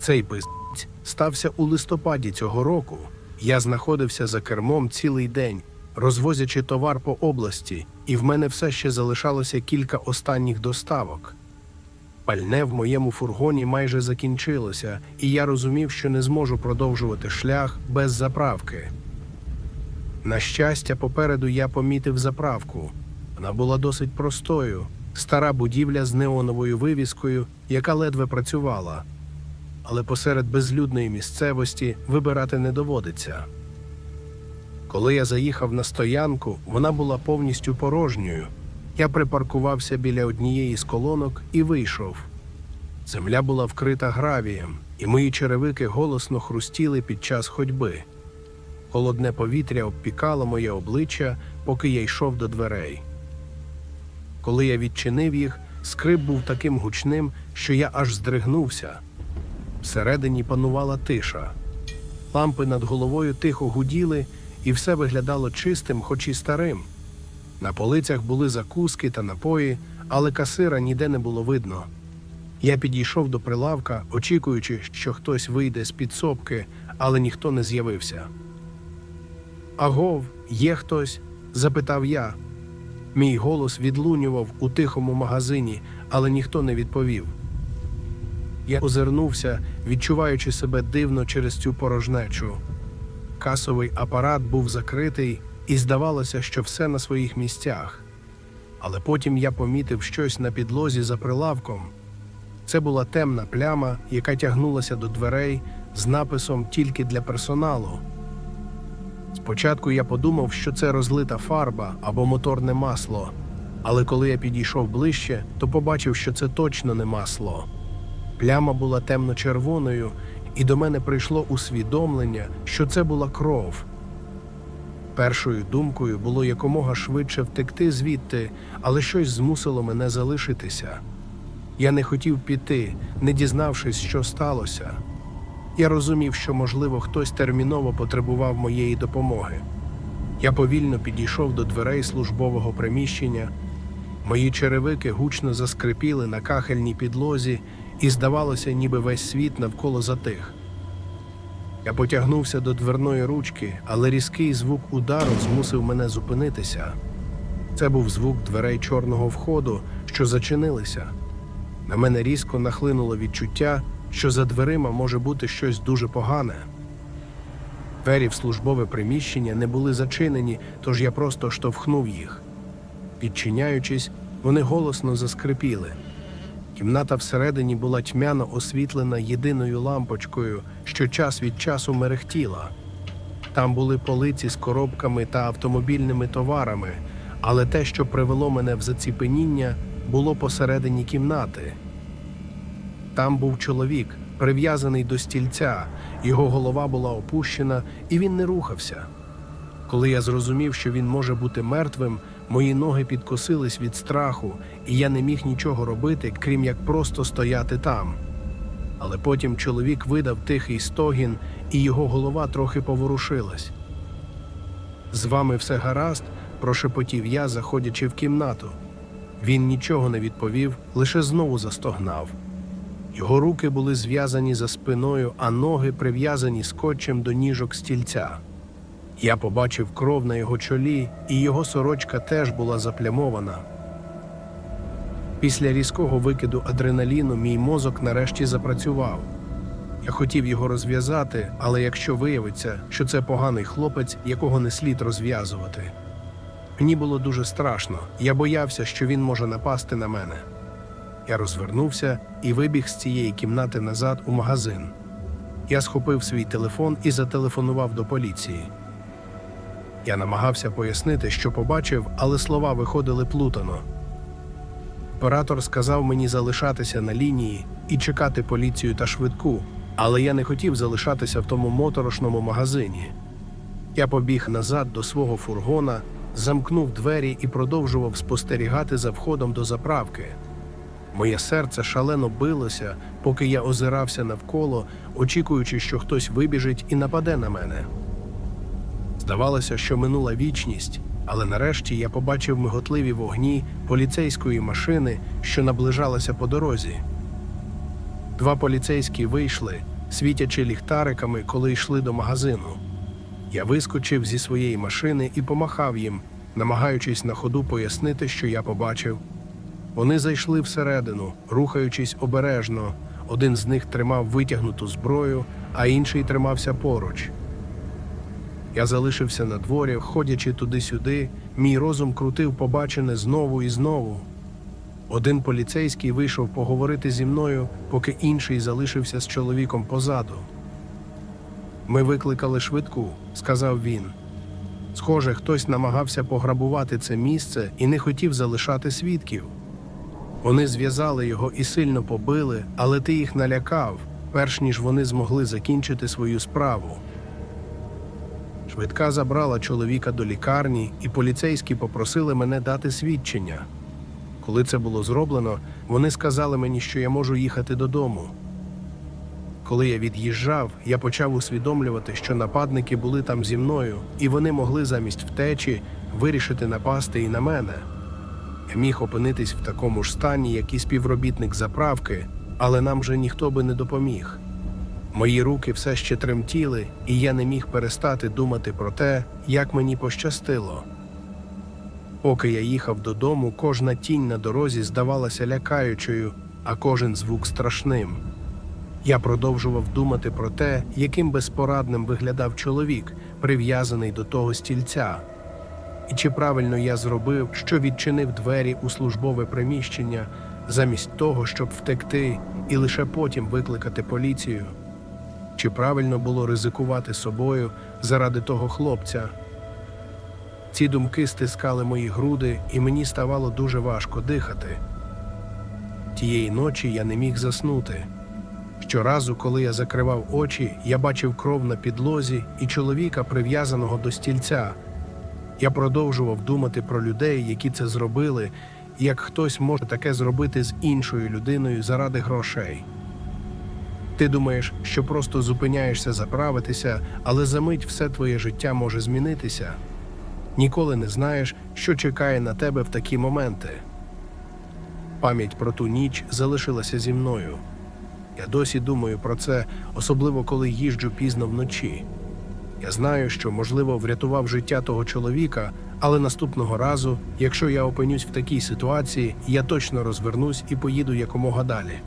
Цей пиздець стався у листопаді цього року. Я знаходився за кермом цілий день, розвозячи товар по області, і в мене все ще залишалося кілька останніх доставок. Пальне в моєму фургоні майже закінчилося, і я розумів, що не зможу продовжувати шлях без заправки. На щастя, попереду я помітив заправку. Вона була досить простою, стара будівля з неоновою вивіскою, яка ледве працювала. Але посеред безлюдної місцевості вибирати не доводиться. Коли я заїхав на стоянку, вона була повністю порожньою. Я припаркувався біля однієї з колонок і вийшов. Земля була вкрита гравієм, і мої черевики голосно хрустіли під час ходьби. Холодне повітря обпікало моє обличчя, поки я йшов до дверей. Коли я відчинив їх, скрип був таким гучним, що я аж здригнувся. Всередині панувала тиша. Лампи над головою тихо гуділи, і все виглядало чистим, хоч і старим. На полицях були закуски та напої, але касира ніде не було видно. Я підійшов до прилавка, очікуючи, що хтось вийде з підсобки, але ніхто не з'явився. Агов, є хтось? запитав я. Мій голос відлунював у тихому магазині, але ніхто не відповів. Я озирнувся, відчуваючи себе дивно через цю порожнечу. Касовий апарат був закритий, і здавалося, що все на своїх місцях. Але потім я помітив щось на підлозі за прилавком. Це була темна пляма, яка тягнулася до дверей з написом тільки для персоналу. Спочатку я подумав, що це розлита фарба або моторне масло, але коли я підійшов ближче, то побачив, що це точно не масло. Пляма була темно-червоною, і до мене прийшло усвідомлення, що це була кров. Першою думкою було якомога швидше втекти звідти, але щось змусило мене залишитися. Я не хотів піти, не дізнавшись, що сталося. Я розумів, що, можливо, хтось терміново потребував моєї допомоги. Я повільно підійшов до дверей службового приміщення. Мої черевики гучно заскрипіли на кахельній підлозі, і здавалося, ніби весь світ навколо затих. Я потягнувся до дверної ручки, але різкий звук удару змусив мене зупинитися. Це був звук дверей чорного входу, що зачинилися. На мене різко нахлинуло відчуття, що за дверима може бути щось дуже погане. Двері в службове приміщення не були зачинені, тож я просто штовхнув їх. Підчиняючись, вони голосно заскрипіли. Кімната всередині була тьмяно освітлена єдиною лампочкою, що час від часу мерехтіла. Там були полиці з коробками та автомобільними товарами, але те, що привело мене в заціпеніння, було посередині кімнати. Там був чоловік, прив'язаний до стільця, його голова була опущена, і він не рухався. Коли я зрозумів, що він може бути мертвим, мої ноги підкосились від страху, і я не міг нічого робити, крім як просто стояти там. Але потім чоловік видав тихий стогін, і його голова трохи поворушилась. З вами все гаразд, прошепотів я, заходячи в кімнату. Він нічого не відповів, лише знову застогнав. Його руки були зв'язані за спиною, а ноги прив'язані скотчем до ніжок стільця. Я побачив кров на його чолі, і його сорочка теж була заплямована. Після різкого викиду адреналіну мій мозок нарешті запрацював. Я хотів його розв'язати, але якщо виявиться, що це поганий хлопець, якого не слід розв'язувати. Мені було дуже страшно, я боявся, що він може напасти на мене. Я розвернувся і вибіг з цієї кімнати назад у магазин. Я схопив свій телефон і зателефонував до поліції. Я намагався пояснити, що побачив, але слова виходили плутано. Оператор сказав мені залишатися на лінії і чекати поліцію та швидку, але я не хотів залишатися в тому моторошному магазині. Я побіг назад до свого фургона, замкнув двері і продовжував спостерігати за входом до заправки. Моє серце шалено билося, поки я озирався навколо, очікуючи, що хтось вибіжить і нападе на мене. Здавалося, що минула вічність, але нарешті я побачив миготливі вогні поліцейської машини, що наближалася по дорозі. Два поліцейські вийшли, світячи ліхтариками, коли йшли до магазину. Я вискочив зі своєї машини і помахав їм, намагаючись на ходу пояснити, що я побачив. Вони зайшли всередину, рухаючись обережно. Один з них тримав витягнуту зброю, а інший тримався поруч. Я залишився на дворі, ходячи туди-сюди, мій розум крутив побачене знову і знову. Один поліцейський вийшов поговорити зі мною, поки інший залишився з чоловіком позаду. Ми викликали швидку, сказав він. Схоже, хтось намагався пограбувати це місце і не хотів залишати свідків. Вони зв'язали його і сильно побили, але ти їх налякав, перш ніж вони змогли закінчити свою справу. Швидка забрала чоловіка до лікарні, і поліцейські попросили мене дати свідчення. Коли це було зроблено, вони сказали мені, що я можу їхати додому. Коли я від'їжджав, я почав усвідомлювати, що нападники були там зі мною, і вони могли замість втечі вирішити напасти і на мене. Я міг опинитись в такому ж стані, як і співробітник заправки, але нам вже ніхто би не допоміг. Мої руки все ще тремтіли, і я не міг перестати думати про те, як мені пощастило. Поки я їхав додому, кожна тінь на дорозі здавалася лякаючою, а кожен звук страшним. Я продовжував думати про те, яким безпорадним виглядав чоловік, прив'язаний до того стільця. І чи правильно я зробив, що відчинив двері у службове приміщення, замість того, щоб втекти і лише потім викликати поліцію? Чи правильно було ризикувати собою заради того хлопця? Ці думки стискали мої груди, і мені ставало дуже важко дихати. Тієї ночі я не міг заснути. Щоразу, коли я закривав очі, я бачив кров на підлозі і чоловіка, прив'язаного до стільця. Я продовжував думати про людей, які це зробили, і як хтось може таке зробити з іншою людиною заради грошей. Ти думаєш, що просто зупиняєшся заправитися, але за мить все твоє життя може змінитися. Ніколи не знаєш, що чекає на тебе в такі моменти. Пам'ять про ту ніч залишилася зі мною. Я досі думаю про це, особливо коли їжджу пізно вночі. Я знаю, що, можливо, врятував життя того чоловіка, але наступного разу, якщо я опинюсь в такій ситуації, я точно розвернусь і поїду якомога далі.